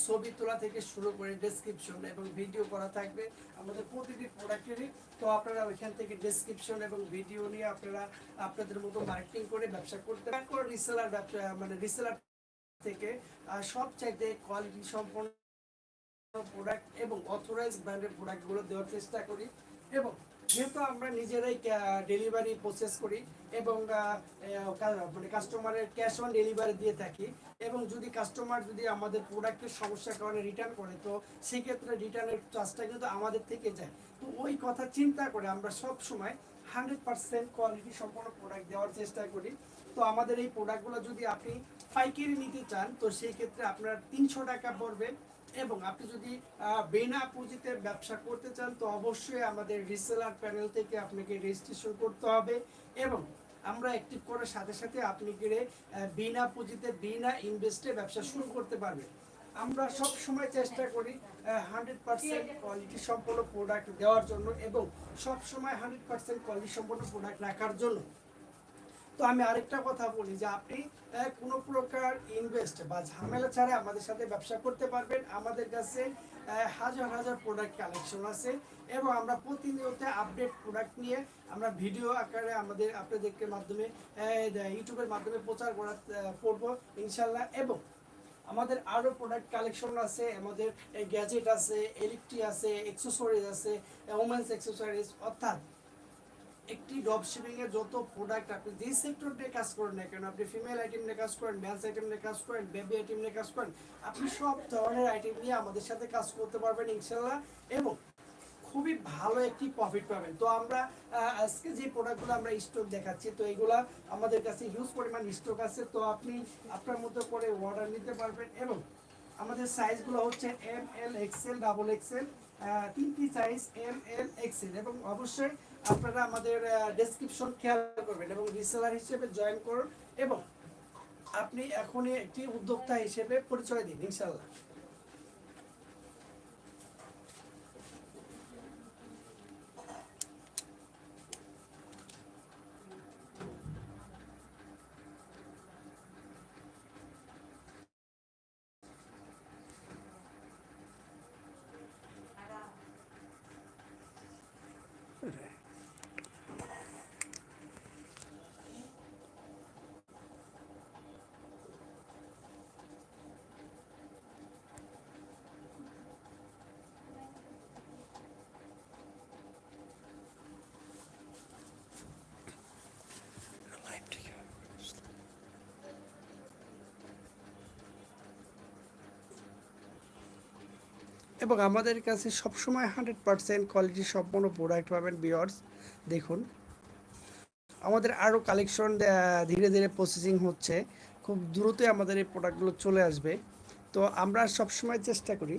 ছবি তোলা থেকে শুরু করে ডেসক্রিপশন এবং ভিডিও করা থাকবে আমাদের প্রতিটি প্রোডাক্টেরই তো আপনারা ওইখান থেকে ডেসক্রিপশন এবং ভিডিও নিয়ে আপনারা আপনাদের মতো মার্কেটিং করে ব্যবসা করতে পারেন। রিসেলার ব্যবসা মানে রিসেলার থেকে সব চাইতে কোয়ালিটি সম্পন্ন প্রোডাক্ট এবং অথরাইজ ব্র্যান্ডের প্রোডাক্টগুলো দেওয়ার চেষ্টা করি। এবং যেহেতু আমরা নিজেরাই ডেলিভারি প্রসেস করি এবং মানে কাস্টমারের ক্যাশ অন ডেলিভারি দিয়ে থাকি, এবং যদি কাস্টমার যদি আমাদের প্রোডাক্টের সমস্যার কারণে রিটার্ন করে, তো সেক্ষেত্রে রিটার্নের চার্জটা কিন্তু আমাদের থেকে যায়। তো ওই কথা চিন্তা করে আমরা সব সময় হান্ড্রেড পার্সেন্ট কোয়ালিটি সম্পন্ন প্রোডাক্ট দেওয়ার চেষ্টা করি। তো আমাদের এই প্রোডাক্টগুলো যদি আপনি পাইকারি নিতে চান, তো সেই ক্ষেত্রে আপনার তিনশো টাকা পড়বে এবং আপনি যদি বিনা পুঁজিতে ব্যবসা করতে চান, তো অবশ্যই আমাদের রিসেলার প্যানেল থেকে আপনাকে রেজিস্ট্রেশন করতে হবে এবং আমরা অ্যাক্টিভ করার সাথে সাথে আপনি গেলে বিনা পুঁজিতে, বিনা ইনভেস্টে ব্যবসা শুরু করতে পারবেন। আমরা সব সময় চেষ্টা করি হান্ড্রেড পার্সেন্ট কোয়ালিটি সম্পন্ন প্রোডাক্ট দেওয়ার জন্য এবং সব সময় হান্ড্রেড পার্সেন্ট কোয়ালিটি সম্পন্ন প্রোডাক্ট রাখার জন্য। তো আমি আরেকটা কথা বলি যে আপনি কোনো প্রকার ইনভেস্ট বা ঝামেলা ছাড়া আমাদের সাথে ব্যবসা করতে পারবেন। আমাদের কাছে হাজার হাজার প্রোডাক্ট কালেকশন আছে এবং আমরা প্রতিনিয়ত আপডেট প্রোডাক্ট নিয়ে আমরা ভিডিও আকারে আমাদের আপনাদেরকে মাধ্যমে ইউটিউবের মাধ্যমে প্রচার করা করব ইনশাল্লাহ এবং আমাদের আরও প্রোডাক্ট কালেকশন আছে, আমাদের গ্যাজেট আছে ইলেকট্রি আছে এক্সেসরিজ আছে ওমেন্স এক্সেসরিজ অর্থাৎ একটি ড্রপ শিপিং এর যত প্রোডাক্ট আপনি যে সেক্টর নিয়ে কাজ করেন না কেন, আপনি ফিমেল আইটেম নিয়ে কাজ করেন মেলস আইটেম নিয়ে কাজ করেন বেবি আইটেম নিয়ে কাজ করেন, আপনি সব ধরনের আইটেম নিয়ে আমাদের সাথে কাজ করতে পারবেন ইনশাল্লাহ এবং খুবই ভালো একটি প্রফিট পাবেন। তো আমরা আজকে যে প্রোডাক্টগুলো আমরা স্টক দেখাচ্ছি, তো এগুলা আমাদের কাছে হিউজ পরিমাণ স্টক আছে। তো আপনি আপনার মতো করে অর্ডার নিতে পারবেন এবং আমাদের সাইজগুলো হচ্ছে M L XL double XL তিনটি সাইজ এম এল এক্সেল এবং অবশ্যই আপনারা আমাদের ডেসক্রিপশন খেয়াল করবেন এবং রিসেলার হিসেবে জয়েন করুন এবং আপনি এখনই একটি উদ্যোক্তা হিসেবে পরিচয় দিন ইনশাল্লাহ এবং আমাদের কাছে সবসময় হান্ড্রেড পার্সেন্ট কোয়ালিটি সম্পন্ন প্রোডাক্ট পাবেন বিয়ার্স দেখুন, আমাদের আরও কালেকশন ধীরে ধীরে প্রসেসিং হচ্ছে। খুব দ্রুতই আমাদের এই প্রোডাক্টগুলো চলে আসবে। তো আমরা সবসময় চেষ্টা করি